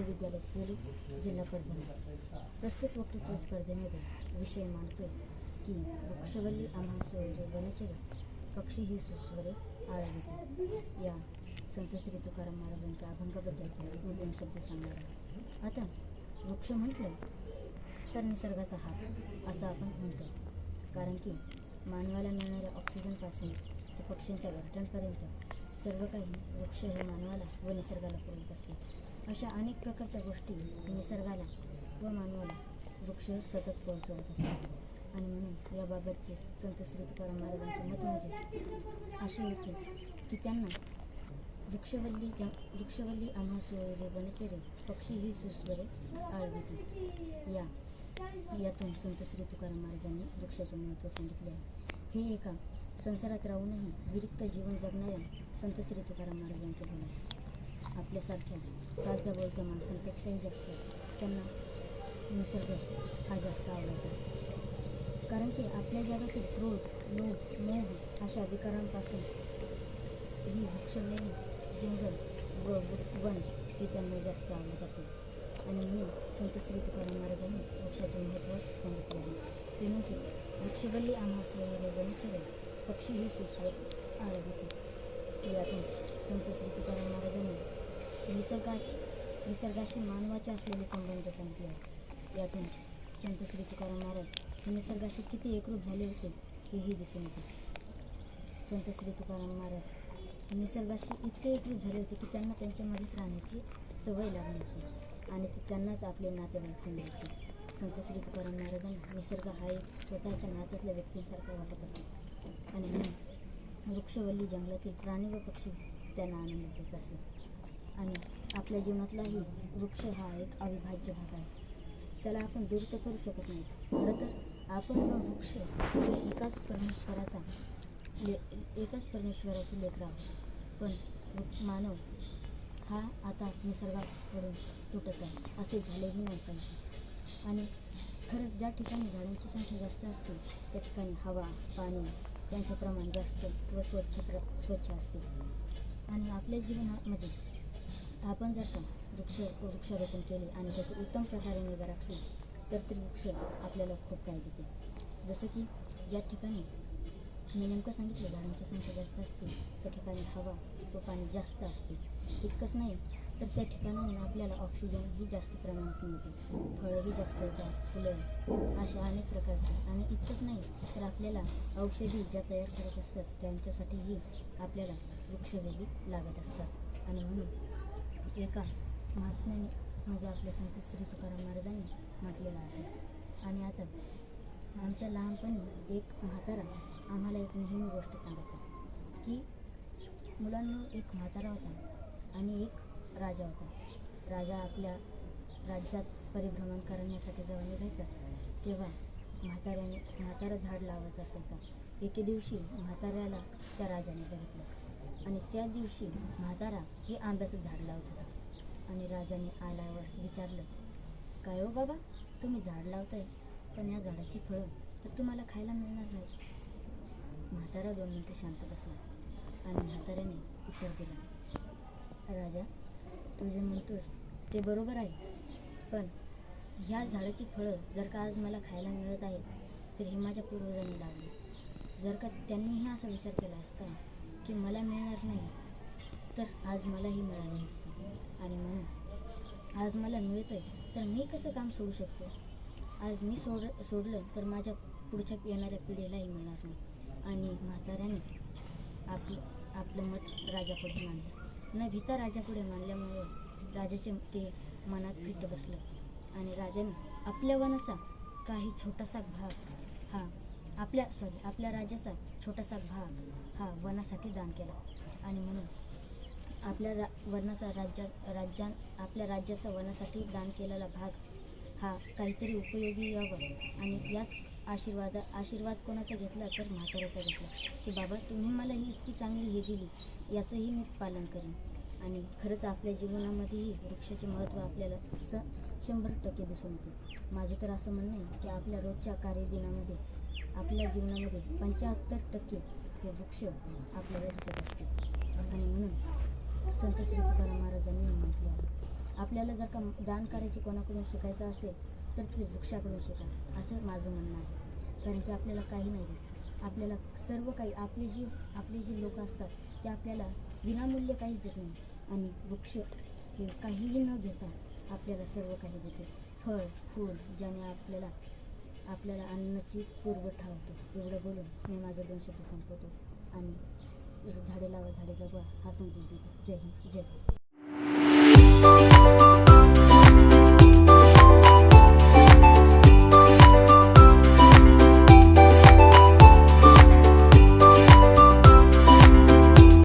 मंगल विद्यालय सेलू जिल्हा परभणी. प्रस्तुत वक्तृत्व स्पर्धेमध्ये विषय मांडतो की वृक्षवल्ली आम्हा सोयरे वनचरे पक्षी ही सुस्वरे आळविते या संत श्री तुकाराम महाराजांच्या अभंगाबद्दल मी दोन शब्द सांगणार आहे आता वृक्ष म्हटलं तर निसर्गाचा हात असं आपण म्हणतो. कारण की मानवाला मिळणाऱ्या ऑक्सिजनपासून ते पक्ष्यांच्या घटनांपर्यंत सर्व काही वृक्ष हे मानवाला व निसर्गाला पुरवत असते अशा अनेक प्रकारच्या गोष्टी निसर्गाला व मानवाला वृक्ष सतत पोहोचवत असतात. आणि म्हणून याबाबतचे संत श्री तुकाराम महाराजांचे मत म्हणजे असे होते की त्यांना वृक्षवल्ली जा वृक्षवल्ली आम्हा सोयरे वनचरे पक्षी ही सुस्वरे आळविती. या यातून संत श्री तुकाराम महाराजांनी वृक्षाचे महत्त्व सांगितले आहे. हे एका संसारात राहूनही विरिक्त जीवन जगणाऱ्या संत श्री तुकाराम महाराजांचे बोल आहे आपल्यासारख्या साध्या बोलत्या माणसांपेक्षाही जास्त त्यांना निसर्ग हा जास्त आवडायचा कारण की आपल्या जगातील क्रोध लोभ मोह अशा विकारांपासून ही वृक्षमेन जंगल व वन हे त्यांना जास्त आवडत असेल आणि मी संत श्री तुकाराम महाराजांनी वृक्षाचे महत्त्व सांगितले आहे. ते म्हणजे वृक्षवल्ली आम्हा सोयरे वनचरे पक्षी ही सुस्वर होते यातून संत श्री तुकाराम महाराजांनी निसर्गा निसर्गाशी मानवाचे असलेले संबंध सांगितले आहेत यातून संत श्री तुकाराम महाराज हे निसर्गाशी किती एकरूप झाले होते हेही दिसून येते. संत श्री तुकाराम महाराज निसर्गाशी इतके एकरूप झाले होते की त्यांना त्यांच्यामध्येच राहण्याची सवय लागली होती आणि त्यांनाच आपले नातेवाईक समजायचे. संत श्री तुकाराम महाराजांना निसर्ग हा एक स्वतःच्या नात्यातल्या व्यक्तींसारखा वाटत असे. आणि वृक्षवल्ली जंगलातील प्राणी व पक्षी त्यांना आनंद देत असे. आणि आपल्या जीवनातलाही वृक्ष हा एक अविभाज्य भाग आहे. त्याला आपण दूर तर करू शकत नाही. खरं तर आपण व वृक्ष हे एकाच परमेश्वराचा ले एकाच परमेश्वराची लेकरं आहोत. पण मानव हा आता निसर्गाकडून तुटत आहे. असे झालेही नाही पाहिजे. आणि खरंच ज्या ठिकाणी झाडांची संख्या जास्त असते त्या ठिकाणी हवा पाणी यांचे प्रमाण जास्त व स्वच्छ प्र स्वच्छ असते. आणि आपल्या जीवनामध्ये आपण जर का वृक्ष वृक्षारोपण केले आणि त्याची उत्तम प्रकारे निगा राखली तर ते वृक्ष आपल्याला खूप काही देते. जसं की ज्या ठिकाणी मी नेमकं सांगितलं झाडांची संख्या जास्त असते त्या ठिकाणी हवा व पाणी जास्त असते. इतकंच नाही तर त्या ठिकाणाहून आपल्याला ऑक्सिजन ही जास्त प्रमाणात मिळते. फळंही जास्त येतात फुलं अशा अनेक प्रकारचे. आणि इतकंच नाही तर आपल्याला औषधी ज्या तयार करायच्या असतात त्यांच्यासाठीही आपल्याला वृक्षवेली लागत असतात. आणि म्हणून एका महात्म्याने म्हणजे आपल्या संत श्री तुकाराम महाराजांनी म्हटलेलं आहे. आणि आता आमच्या लहानपणी एक म्हातारा आम्हाला एक नेहमी गोष्ट सांगायचा की मुलांना एक म्हातारा होता आणि एक राजा होता. राजा आपल्या राज्यात परिभ्रमण करण्यासाठी जेव्हा निघायचा तेव्हा म्हाताऱ्याने म्हातारा झाड लावत असायचा. एके दिवशी म्हाताऱ्याला त्या राजाने बघितलं आणि त्या दिवशी म्हातारा हे आंब्याचं झाड लावत होता. आणि राजाने आल्यावर विचारलं काय हो बाबा तुम्ही झाड लावताय पण या झाडाची फळं तर तुम्हाला खायला मिळणार नाही. म्हातारा दोन मिनटं शांत बसला आणि म्हाताऱ्याने उत्तर दिलं राजा तू जे म्हणतोस ते बरोबर आहे पण ह्या झाडाची फळं जर का आज मला खायला मिळत आहेत तर हे माझ्या पूर्वजांनी लावली. जर का त्यांनीही असा विचार केला असता की मला मिळणार नाही. तर आज मलाही मिळालं नसतं. आणि म्हणून आज मला मिळतं आहे तर मी कसं काम सोडू शकतो? आज मी सोड सोडलं तर माझ्या पुढच्या येणाऱ्या पिढीलाही मिळणार नाही. आणि म्हाताऱ्याने आपलं आपलं मत राजापुढे मांडलं. न भीता राजापुढे मानल्यामुळे राजाचे ते मनात फिट बसलं. आणि राजाने आपल्या वनाचा काही छोटासा भाग हा आपल्या सॉरी आपल्या राजाचा छोटासा भाग वर्णासाठी दान केला. आणि म्हणून आपल्या रा वनाचा राज्या राज्या आपल्या राज्याचा वनासाठी दान केलेला भाग हा काहीतरी उपयोगी यावं. आणि याच आशीर्वाद आशीर्वाद कोणाचा घेतला तर म्हाताऱ्याचा घेतला. की बाबा तुम्ही मला ही इतकी चांगली हे दिली याचंही मी पालन करेन. आणि खरंच आपल्या जीवनामध्येही वृक्षाचे महत्त्व आपल्याला स शंभर टक्के दिसून येते. माझं तर असं म्हणणं आहे की आपल्या रोजच्या कार्यदिनामध्ये आपल्या जीवनामध्ये पंच्याहत्तर टक्के हे वृक्ष आपल्याला दिसत असते आणि म्हणून संत श्री तुकाराम महाराजांनी म्हटले आहे आपल्याला जर का दान करायची कोणाकडून शिकायचं असेल तर ते वृक्षाकडून शिका असं माझं म्हणणं आहे. कारण की आपल्याला काही नाही आपल्याला सर्व काही आपले जी आपले जी लोक असतात ते आपल्याला विनामूल्य काहीच देत नाही. आणि वृक्ष हे काहीही न घेता आपल्याला सर्व काही देते. फळ फूल ज्याने आपल्याला आपल्याला अन्नाची पुरवठा होतो. एवढं बोलून मी माझं दोन शब्द संपवतो. आणि झाडे लावा झाडे जगवा हा संदेश देतो. जय हिंद जय भारत.